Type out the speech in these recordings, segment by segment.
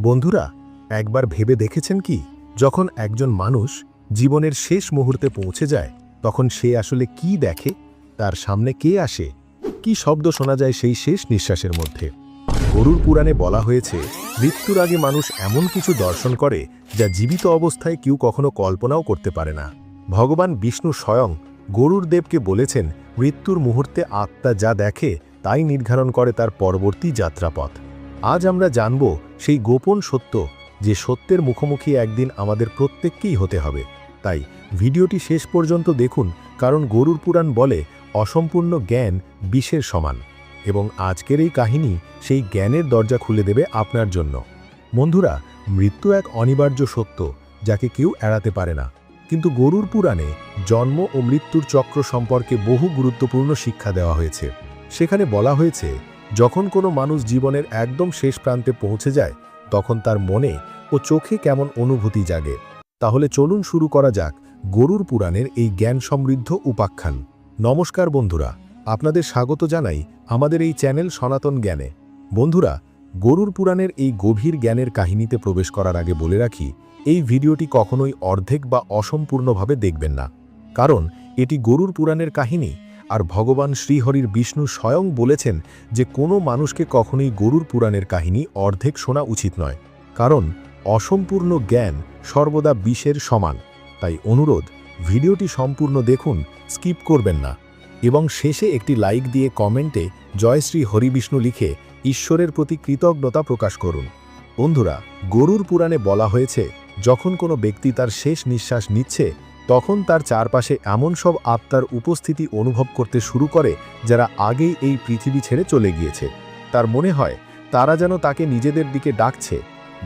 বন্ধুরা, একবার ভেবে দেখেছেন কি? যখন একজন মানুষ জীবনের শেষ মুহূর্তে পৌঁছে যায়, তখন সে আসলে কি দেখে? তার সামনে কে আসে? কি শব্দ শোনা যায় সেই শেষ নিঃশ্বাসের মধ্যে? গরুর পুরাণে বলা হয়েছে, মৃত্যুর আগে মানুষ এমন কিছু দর্শন করে যা জীবিত অবস্থায় কেউ কখনো কল্পনাও করতে পারে না। ভগবান বিষ্ণু স্বয়ং গরুর দেবকে বলেছেন, মৃত্যুর মুহূর্তে আত্মা যা দেখে, তাই নির্ধারণ করে তার পরবর্তী যাত্রাপথ। আজ আমরা জানব সেই গোপন সত্য যে সত্যের মুখোমুখি একদিন আমাদের প্রত্যেককেই হতে হবে। তাই ভিডিওটি শেষ পর্যন্ত দেখুন, কারণ গরুর পুরাণ বলে অসম্পূর্ণ জ্ঞান বিষের সমান। এবং আজকের এই কাহিনী সেই জ্ঞানের দরজা খুলে দেবে আপনার জন্য। বন্ধুরা, মৃত্যু এক অনিবার্য সত্য, যাকে কেউ এড়াতে পারে না। কিন্তু গরুর পুরাণে জন্ম ও মৃত্যুর চক্র সম্পর্কে বহু গুরুত্বপূর্ণ শিক্ষা দেওয়া হয়েছে। সেখানে বলা হয়েছে যখন কোনো মানুষ জীবনের একদম শেষ প্রান্তে পৌঁছে যায়, তখন তার মনে ও চোখে কেমন অনুভূতি জাগে। তাহলে চলুন শুরু করা যাক গরুর পুরাণের এই জ্ঞান সমৃদ্ধ উপাখ্যান। নমস্কার বন্ধুরা, আপনাদের স্বাগত জানাই আমাদের এই চ্যানেল সনাতন জ্ঞানে। বন্ধুরা, গরুর পুরাণের এই গভীর জ্ঞানের কাহিনীতে প্রবেশ করার আগে বলে রাখি, এই ভিডিওটি কখনোই অর্ধেক বা অসম্পূর্ণভাবে দেখবেন না। কারণ, এটি গরুর পুরাণের কাহিনী আর ভগবান শ্রীহরির বিষ্ণু স্বয়ং বলেছেন যে কোনো মানুষকে কখনোই গরুর পুরাণের কাহিনী অর্ধেক শোনা উচিত নয়, কারণ অসম্পূর্ণ জ্ঞান সর্বদা বিষের সমান। তাই অনুরোধ, ভিডিওটি সম্পূর্ণ দেখুন, স্কিপ করবেন না। এবং শেষে একটি লাইক দিয়ে কমেন্টে জয়শ্রী হরিবিষ্ণু লিখে ঈশ্বরের প্রতি কৃতজ্ঞতা প্রকাশ করুন। বন্ধুরা, গরুর পুরাণে বলা হয়েছে, যখন কোনো ব্যক্তি তার শেষ নিঃশ্বাস নিচ্ছে তখন তার চারপাশে এমন সব আত্মার উপস্থিতি অনুভব করতে শুরু করে যারা আগেই এই পৃথিবী ছেড়ে চলে গিয়েছে। তার মনে হয়, তারা যেন তাকে নিজেদের দিকে ডাকছে।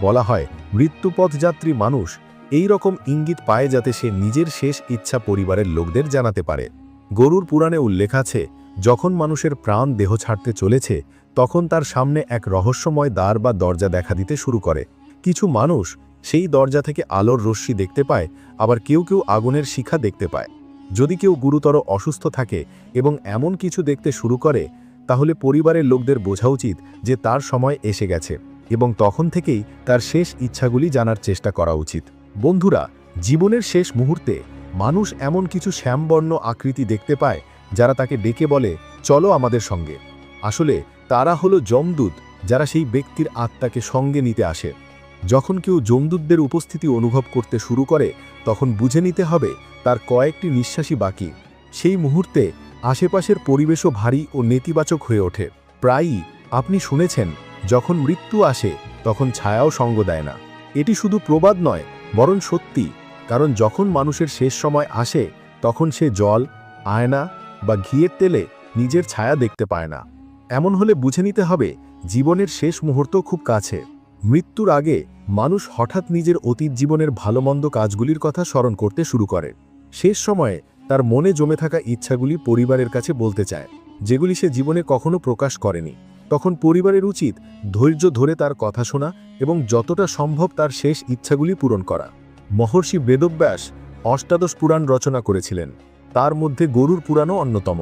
বলা হয়, মৃত্যুপথযাত্রী মানুষ, এই রকম ইঙ্গিত পায় যাতে সে নিজের শেষ ইচ্ছা পরিবারের লোকদের জানাতে পারে। গরুর পুরাণে উল্লেখ আছে, যখন মানুষের প্রাণ দেহ ছাড়তে চলেছে, তখন তার সামনে এক রহস্যময় দ্বার বা দরজা দেখা দিতে শুরু করে। কিছু মানুষ সেই দরজা থেকে আলোর রশ্মি দেখতে পায়, আবার কেউ কেউ আগুনের শিখা দেখতে পায়। যদি কেউ গুরুতর অসুস্থ থাকে এবং এমন কিছু দেখতে শুরু করে, তাহলে পরিবারের লোকদের বোঝা উচিত যে তার সময় এসে গেছে এবং তখন থেকেই তার শেষ ইচ্ছাগুলি জানার চেষ্টা করা উচিত। বন্ধুরা, জীবনের শেষ মুহূর্তে মানুষ এমন কিছু শ্যামবর্ণ আকৃতি দেখতে পায়, যারা তাকে ডেকে বলে, চলো আমাদের সঙ্গে। আসলে তারা হলো যমদূত, যারা সেই ব্যক্তির আত্মাকে সঙ্গে নিতে আসে। যখন কেউ যমদূতদের উপস্থিতি অনুভব করতে শুরু করে, তখন বুঝে নিতে হবে তার কয়েকটি নিঃশ্বাসই বাকি। সেই মুহূর্তে আশেপাশের পরিবেশও ভারী ও নেতিবাচক হয়ে ওঠে। প্রায়ই আপনি শুনেছেন, যখন মৃত্যু আসে, তখন ছায়াও সঙ্গ দেয় না। এটি শুধু প্রবাদ নয়, বরং সত্যি, কারণ যখন মানুষের শেষ সময় আসে, তখন সে জল, আয়না বা ঘিয়ের তেলে নিজের ছায়া দেখতে পায় না। এমন হলে বুঝে নিতে হবে, জীবনের শেষ মুহূর্ত খুব কাছে। মৃত্যুর আগে মানুষ হঠাৎ নিজের অতীত জীবনের ভালো মন্দ কাজগুলির কথা স্মরণ করতে শুরু করে। শেষ সময়ে তার মনে জমে থাকা ইচ্ছাগুলি পরিবারের কাছে বলতে চায়, যেগুলি সে জীবনে কখনো প্রকাশ করেনি। তখন পরিবারের উচিত ধৈর্য ধরে তার কথা শোনা এবং যতটা সম্ভব তার শেষ ইচ্ছাগুলি পূরণ করা। মহর্ষি বেদব্যাস অষ্টাদশ পুরাণ রচনা করেছিলেন। তার মধ্যে গরুর পুরাণও অন্যতম।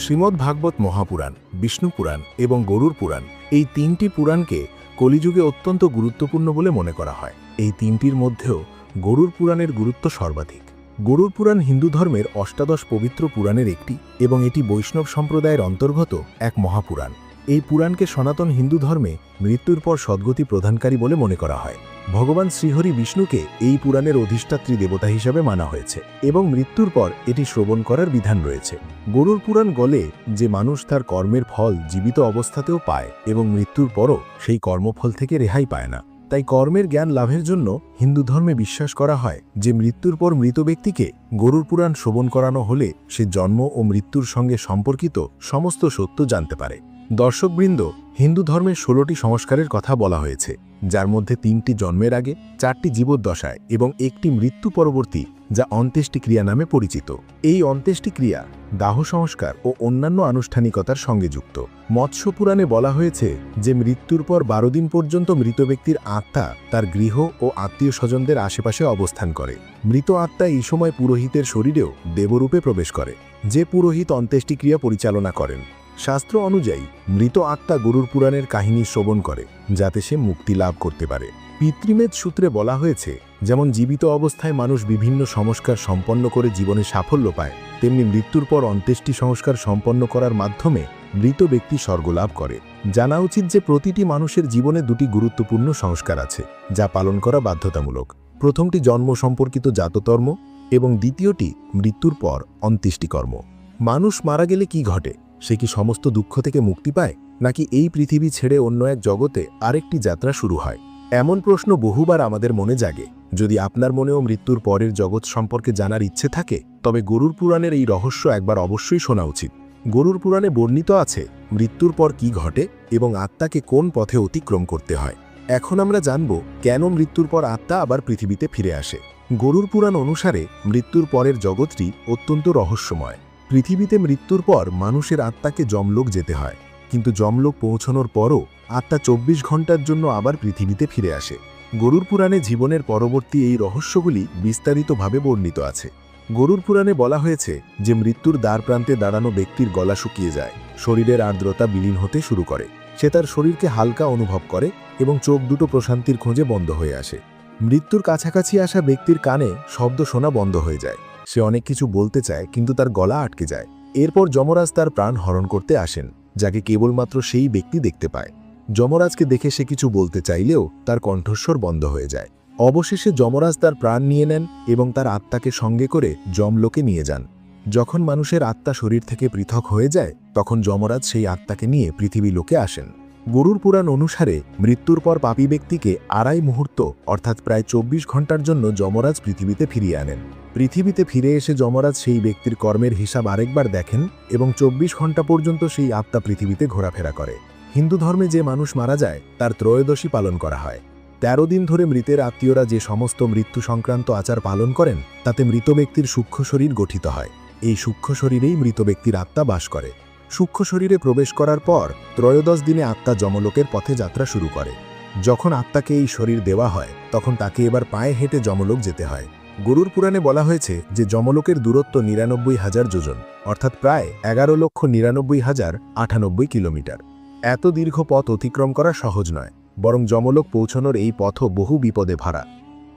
শ্রীমদ্ ভাগবত মহাপুরাণ বিষ্ণু পুরাণ এবং গরুর পুরাণ এই তিনটি পুরাণকে কলিযুগে অত্যন্ত গুরুত্বপূর্ণ বলে মনে করা হয়। এই তিনটির মধ্যেও গরুর পুরাণের গুরুত্ব সর্বাধিক। গরুর পুরাণ হিন্দু ধর্মের অষ্টাদশ পবিত্র পুরাণের একটি এবং এটি বৈষ্ণব সম্প্রদায়ের অন্তর্গত এক মহাপুরাণ। এই পুরাণকে সনাতন হিন্দু ধর্মে মৃত্যুর পর সদ্গতি প্রদানকারী বলে মনে করা হয়। ভগবান শ্রীহরি বিষ্ণুকে এই পুরাণের অধিষ্ঠাত্রী দেবতা হিসাবে মানা হয়েছে এবং মৃত্যুর পর এটি শ্রবণ করার বিধান রয়েছে। গরুর পুরাণ বলে যে মানুষ তার কর্মের ফল জীবিত অবস্থাতেও পায় এবং মৃত্যুর পরও সেই কর্মফল থেকে রেহাই পায় না। তাই কর্মের জ্ঞান লাভের জন্য হিন্দু ধর্মে বিশ্বাস করা হয় যে মৃত্যুর পর মৃত ব্যক্তিকে গরুর পুরাণ শ্রবণ করানো হলে সে জন্ম ও মৃত্যুর সঙ্গে সম্পর্কিত সমস্ত সত্য জানতে পারে। দর্শকবৃন্দ, হিন্দু ধর্মের ষোলোটি সংস্কারের কথা বলা হয়েছে, যার মধ্যে তিনটি জন্মের আগে, চারটি জীবদ্দশায় এবং একটি মৃত্যু পরবর্তী, যা অন্ত্যেষ্টিক্রিয়া নামে পরিচিত। এই অন্ত্যেষ্টিক্রিয়া দাহ সংস্কার ও অন্যান্য আনুষ্ঠানিকতার সঙ্গে যুক্ত। মৎস্য পুরাণে বলা হয়েছে যে মৃত্যুর পর বারো দিন পর্যন্ত মৃত ব্যক্তির আত্মা তার গৃহ ও আত্মীয় স্বজনদের আশেপাশে অবস্থান করে। মৃত আত্মা এই সময় পুরোহিতের শরীরেও দেবরূপে প্রবেশ করে, যে পুরোহিত অন্ত্যেষ্টিক্রিয়া পরিচালনা করেন। শাস্ত্র অনুযায়ী, মৃত আত্মা গরুর পুরাণের কাহিনী শ্রবণ করে, যাতে সে মুক্তি লাভ করতে পারে। পিতৃমেদ সূত্রে বলা হয়েছে, যেমন জীবিত অবস্থায় মানুষ বিভিন্ন সংস্কার সম্পন্ন করে জীবনে সাফল্য পায়, তেমনি মৃত্যুর পর অন্ত্যেষ্টি সংস্কার সম্পন্ন করার মাধ্যমে মৃত ব্যক্তি স্বর্গলাভ করে। জানা উচিত যে প্রতিটি মানুষের জীবনে দুটি গুরুত্বপূর্ণ সংস্কার আছে, যা পালন করা বাধ্যতামূলক। প্রথমটি জন্ম সম্পর্কিত জাতকর্ম এবং দ্বিতীয়টি মৃত্যুর পর অন্ত্যেষ্টিকর্ম। মানুষ মারা গেলে কি ঘটে? সে কি সমস্ত দুঃখ থেকে মুক্তি পায়, নাকি এই পৃথিবী ছেড়ে অন্য এক জগতে আরেকটি যাত্রা শুরু হয়? এমন প্রশ্ন বহুবার আমাদের মনে জাগে। যদি আপনার মনেও মৃত্যুর পরের জগৎ সম্পর্কে জানার ইচ্ছে থাকে, তবে গরুর পুরাণের এই রহস্য একবার অবশ্যই শোনা উচিত। গরুর পুরাণে বর্ণিত আছে, মৃত্যুর পর কি ঘটে এবং আত্মাকে কোন পথে অতিক্রম করতে হয়। এখন আমরা জানব, কেন মৃত্যুর পর আত্মা আবার পৃথিবীতে ফিরে আসে? গরুর পুরাণ অনুসারে, মৃত্যুর পরের জগৎটি অত্যন্ত রহস্যময়। পৃথিবীতে মৃত্যুর পর মানুষের আত্মাকে জমলোক যেতে হয়, কিন্তু জমলোক পৌঁছানোর পরও আত্মা চব্বিশ ঘণ্টার জন্য আবার পৃথিবীতে ফিরে আসে। গরুর পুরাণে জীবনের পরবর্তী এই রহস্যগুলি বিস্তারিতভাবে বর্ণিত আছে। গরুর পুরাণে বলা হয়েছে যে মৃত্যুর দ্বার প্রান্তে দাঁড়ানো ব্যক্তির গলা শুকিয়ে যায়, শরীরের আর্দ্রতা বিলীন হতে শুরু করে। সে তার শরীরকে হালকা অনুভব করে এবং চোখ দুটো প্রশান্তির খোঁজে বন্ধ হয়ে আসে। মৃত্যুর কাছাকাছি আসা ব্যক্তির কানে শব্দ শোনা বন্ধ হয়ে যায়। সে অনেক কিছু বলতে চায়, কিন্তু তার গলা আটকে যায়। এরপর যমরাজ তার প্রাণ হরণ করতে আসেন, যাকে কেবলমাত্র সেই ব্যক্তি দেখতে পায়। যমরাজকে দেখে সে কিছু বলতে চাইলেও তার কণ্ঠস্বর বন্ধ হয়ে যায়। অবশেষে যমরাজ তার প্রাণ নিয়ে নেন এবং তার আত্মাকে সঙ্গে করে যমলোকে নিয়ে যান। যখন মানুষের আত্মা শরীর থেকে পৃথক হয়ে যায়, তখন যমরাজ সেই আত্মাকে নিয়ে পৃথিবী লোকে আসেন। গরুর পুরাণ অনুসারে মৃত্যুর পর পাপী ব্যক্তিকে আড়াই মুহূর্ত, অর্থাৎ প্রায় চব্বিশ ঘণ্টার জন্য যমরাজ পৃথিবীতে ফিরিয়ে আনেন। পৃথিবীতে ফিরে এসে যমরাজ সেই ব্যক্তির কর্মের হিসাব আরেকবার দেখেন এবং চব্বিশ ঘণ্টা পর্যন্ত সেই আত্মা পৃথিবীতে ঘোরাফেরা করে। হিন্দু ধর্মে যে মানুষ মারা যায়, তার ত্রয়োদশী পালন করা হয়। তেরো দিন ধরে মৃতের আত্মীয়রা যে সমস্ত মৃত্যু সংক্রান্ত আচার পালন করেন, তাতে মৃত ব্যক্তির সূক্ষ্ম শরীর গঠিত হয়। এই সূক্ষ্ম শরীরেই মৃত ব্যক্তির আত্মা বাস করে। সূক্ষ্ম শরীরে প্রবেশ করার পর, ত্রয়োদশ দিনে আত্মা যমলোকের পথে যাত্রা শুরু করে। যখন আত্মাকে এই শরীর দেওয়া হয়, তখন তাকে এবার পায়ে হেঁটে যমলোক যেতে হয়। গরুর পুরাণে বলা হয়েছে যে যমলোকের দূরত্ব নিরানব্বই হাজার যোজন, অর্থাৎ প্রায় এগারো লক্ষ নিরানব্বই হাজার আটানব্বই কিলোমিটার। এত দীর্ঘ পথ অতিক্রম করা সহজ নয়, বরং যমলোক পৌঁছানোর এই পথও বহু বিপদে ভরা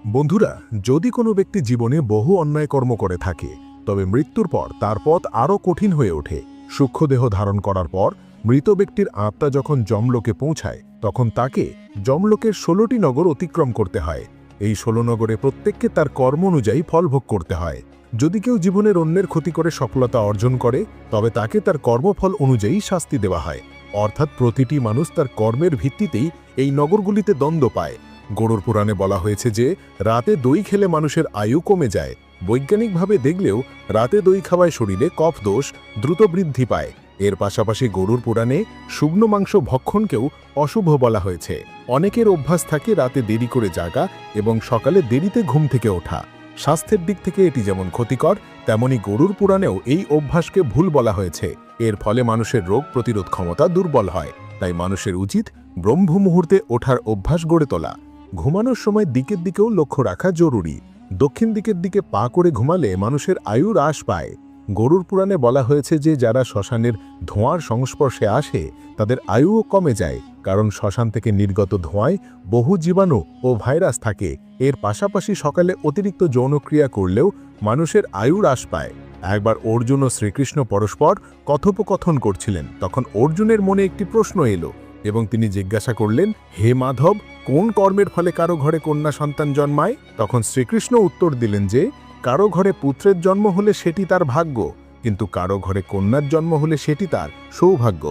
বন্ধুরা, যদি কোনো ব্যক্তি জীবনে বহু অন্যায় কর্ম করে থাকে, তবে মৃত্যুর পর তার পথ আরও কঠিন হয়ে ওঠে। সূক্ষ্মদেহ ধারণ করার পর মৃত ব্যক্তির আত্মা যখন যমলোকে পৌঁছায়, তখন তাকে যমলোকের ষোলোটি নগর অতিক্রম করতে হয়। এই ষোলনগরে প্রত্যেককে তার কর্ম অনুযায়ী ফল ভোগ করতে হয়। যদি কেউ জীবনের অন্যের ক্ষতি করে সফলতা অর্জন করে, তবে তাকে তার কর্মফল অনুযায়ী শাস্তি দেওয়া হয়। অর্থাৎ প্রতিটি মানুষ তার কর্মের ভিত্তিতেই এই নগরগুলিতে দ্বন্দ্ব পায়। গরুর পুরাণে বলা হয়েছে যে, রাতে দই খেলে মানুষের আয়ু কমে যায়। বৈজ্ঞানিকভাবে দেখলেও রাতে দই খাওয়ায় শরীরে কফ দোষ দ্রুত বৃদ্ধি পায়। এর পাশাপাশি গরুর পুরাণে শুকনো মাংস ভক্ষণকেও অশুভ বলা হয়েছে। অনেকের অভ্যাস থাকে রাতে দেরি করে জাগা এবং সকালে দেরিতে ঘুম থেকে ওঠা। স্বাস্থ্যের দিক থেকে এটি যেমন ক্ষতিকর, তেমনি গরুর পুরাণেও এই অভ্যাসকে ভুল বলা হয়েছে। এর ফলে মানুষের রোগ প্রতিরোধ ক্ষমতা দুর্বল হয়। তাই মানুষের উচিত ব্রহ্ম মুহূর্তে ওঠার অভ্যাস গড়ে তোলা। ঘুমানোর সময় দিকের দিকেও লক্ষ্য রাখা জরুরি। দক্ষিণ দিকের দিকে পা করে ঘুমালে মানুষের আয়ু হ্রাস পায়। গরুর পুরাণে বলা হয়েছে যে যারা শ্মশানের ধোঁয়ার সংস্পর্শে আসে, তাদের আয়ুও কমে যায়, কারণ শ্মশান থেকে নির্গত ধোঁয়ায় বহু জীবাণু ও ভাইরাস থাকে। এর পাশাপাশি সকালে অতিরিক্ত যৌনক্রিয়া করলেও মানুষের আয়ু হ্রাস পায়। একবার অর্জুন ও শ্রীকৃষ্ণ পরস্পর কথোপকথন করছিলেন, তখন অর্জুনের মনে একটি প্রশ্ন এলো এবং তিনি জিজ্ঞাসা করলেন, হে মাধব, কোন কর্মের ফলে কারও ঘরে কন্যা সন্তান জন্মায়? তখন শ্রীকৃষ্ণ উত্তর দিলেন যে কারও ঘরে পুত্রের জন্ম হলে সেটি তার ভাগ্য, কিন্তু কারও ঘরে কন্যার জন্ম হলে সেটি তার সৌভাগ্য।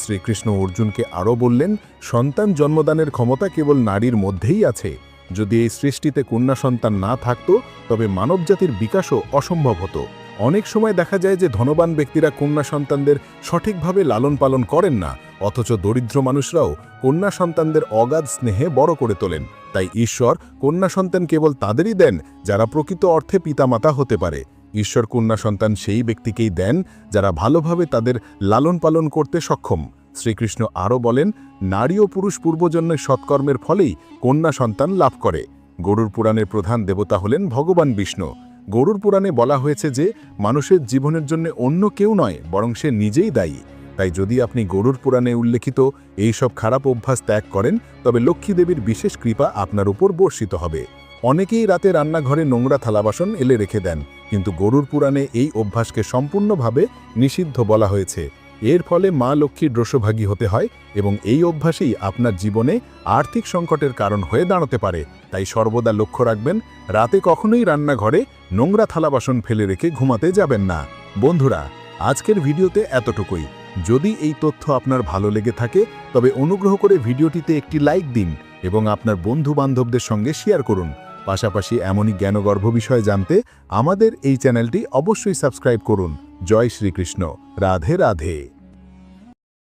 শ্রীকৃষ্ণ অর্জুনকে আরও বললেন, সন্তান জন্মদানের ক্ষমতা কেবল নারীর মধ্যেই আছে। যদি এই সৃষ্টিতে কন্যা সন্তান না থাকত, তবে মানবজাতির বিকাশও অসম্ভব হতো। অনেক সময় দেখা যায় যে ধনবান ব্যক্তিরা কন্যা সন্তানদের সঠিকভাবে লালন পালন করেন না অথচ দরিদ্র মানুষরাও কন্যা সন্তানদের অগাধ স্নেহে বড় করে তোলেন। তাই ঈশ্বর কন্যা সন্তান কেবল তাদেরই দেন, যারা প্রকৃত অর্থে পিতামাতা হতে পারে। ঈশ্বর কন্যা সন্তান সেই ব্যক্তিকেই দেন, যারা ভালোভাবে তাদের লালন পালন করতে সক্ষম। শ্রীকৃষ্ণ আরও বলেন, নারী ও পুরুষ পূর্বজন্মের সৎকর্মের ফলেই কন্যা সন্তান লাভ করে। গরুর পুরাণের প্রধান দেবতা হলেন ভগবান বিষ্ণু। গরুর পুরাণে বলা হয়েছে যে, মানুষের জীবনের জন্য অন্য কেউ নয়, বরং সে নিজেই দায়ী। তাই যদি আপনি গরুর পুরাণে উল্লেখিত এই সব খারাপ অভ্যাস ত্যাগ করেন, তবে লক্ষ্মী দেবীর বিশেষ কৃপা আপনার উপর বর্ষিত হবে। অনেকেই রাতে রান্নাঘরে নোংরা থালাবাসন এলে রেখে দেন, কিন্তু গরুর পুরাণে এই অভ্যাসকে সম্পূর্ণভাবে নিষিদ্ধ বলা হয়েছে। এর ফলে মা লক্ষ্মীর রসভাগী হতে হয় এবং এই অভ্যাসেই আপনার জীবনে আর্থিক সংকটের কারণ হয়ে দাঁড়াতে পারে। তাই সর্বদা লক্ষ্য রাখবেন, রাতে কখনোই রান্নাঘরে নোংরা থালাবাসন ফেলে রেখে ঘুমাতে যাবেন না। বন্ধুরা, আজকের ভিডিওতে এতটুকুই। যদি এই তথ্য আপনার ভালো লেগে থাকে, তবে অনুগ্রহ করে ভিডিওটিতে একটি লাইক দিন এবং আপনার বন্ধু বান্ধবদের সঙ্গে শেয়ার করুন। পাশাপাশি এমনই জ্ঞানগর্ভ বিষয় জানতে আমাদের এই চ্যানেলটি অবশ্যই সাবস্ক্রাইব করুন। জয় শ্রীকৃষ্ণ। রাধে রাধে।